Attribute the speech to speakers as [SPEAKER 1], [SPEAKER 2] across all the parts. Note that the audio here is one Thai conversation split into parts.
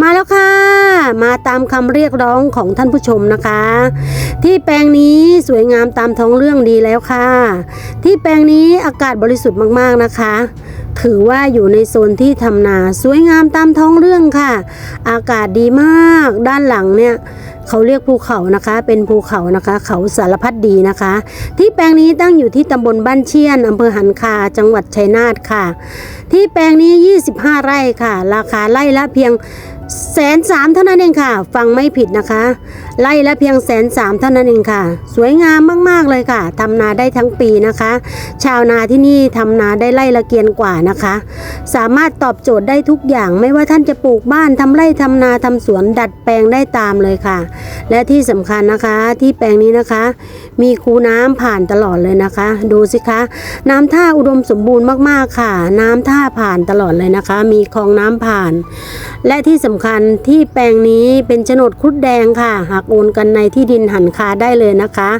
[SPEAKER 1] มาแล้วค่ะ มาตามคำเรียกร้องของท่านผู้ชมนะคะ ที่แปลงนี้สวยงามตามท้องเรื่องดีแล้วค่ะ ที่แปลงนี้อากาศบริสุทธิ์มากๆนะคะ ถือว่าอยู่ในโซนที่ทำนาสวยงามตามท้องเรื่องค่ะ อากาศดีมากด้านหลังเนี่ยเขาเรียกภูเขานะคะ เป็นภูเขานะคะ เขาสารพัดดีนะคะ ที่แปลงนี้ตั้งอยู่ที่ตำบลบ้านเชียนอำเภอหันคา จังหวัดชัยนาทค่ะ ที่แปลงนี้ 25 ไร่ค่ะ ราคาไร่ละเพียง แสนสามเท่านั้นเองค่ะ ฟังไม่ผิดนะคะไร่ละเพียงแสนสามเท่านั้นเองค่ะ สวยงามมากๆเลยค่ะทำนาได้ทั้งปีนะคะ ชาวนาที่นี่ทำนาได้ไร่ละเกียนกว่านะคะ สามารถตอบโจทย์ได้ทุกอย่างไม่ว่าท่านจะปลูกบ้านทำไร่ทำนาทำสวนดัดแปลงได้ตามเลยค่ะ และที่สำคัญนะคะที่แปลงนี้นะคะ มีคูน้ำผ่านตลอดเลยนะคะ ดูสิคะ น้ำท่าอุดมสมบูรณ์มากๆค่ะ น้ำท่าผ่านตลอดเลยนะคะ มีคลองน้ำผ่าน และที่สำคัญที่แปลงนี้เป็นโฉนดครุฑแดงค่ะ หากโอนกันในที่ดินหันคาได้เลยนะคะ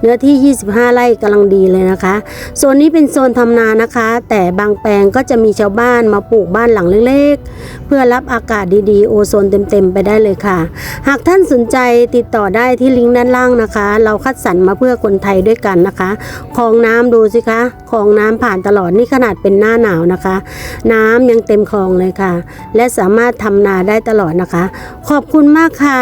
[SPEAKER 1] เนื้อที่ 25 ไร่กำลังดีเลยนะคะ โซนนี้เป็นโซนทำนานะคะ แต่บางแปลงก็จะมีชาวบ้านมาปลูกบ้านหลังเล็กๆ เพื่อรับอากาศดีๆ โอโซนเต็มๆ ไปได้เลยค่ะ หากท่านสนใจติดต่อได้ที่ลิงก์ด้านล่างนะคะ เราคัดสรรมาเพื่อคนไทยด้วยกันนะคะคลองน้ำดูสิคะคลองน้ำผ่านตลอดนี่ขนาดเป็นหน้าหนาวนะคะ น้ำยังเต็มคลองเลยค่ะ และสามารถทำนาได้ตลอดนะคะ ขอบคุณมากค่ะ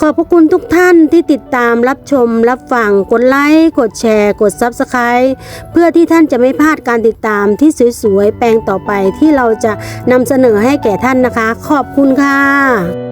[SPEAKER 1] ขอบพระคุณทุกท่านที่ติดตามรับชม รับฟังกดไลค์กดแชร์ กด s u b สไครต์เพื่อที่ท่านจะไม่พลาดการติดตามที่สวยๆ แปลงต่อไปที่เราจะนำเสนอให้แก่ท่านนะคะ ขอบคุณค่ะ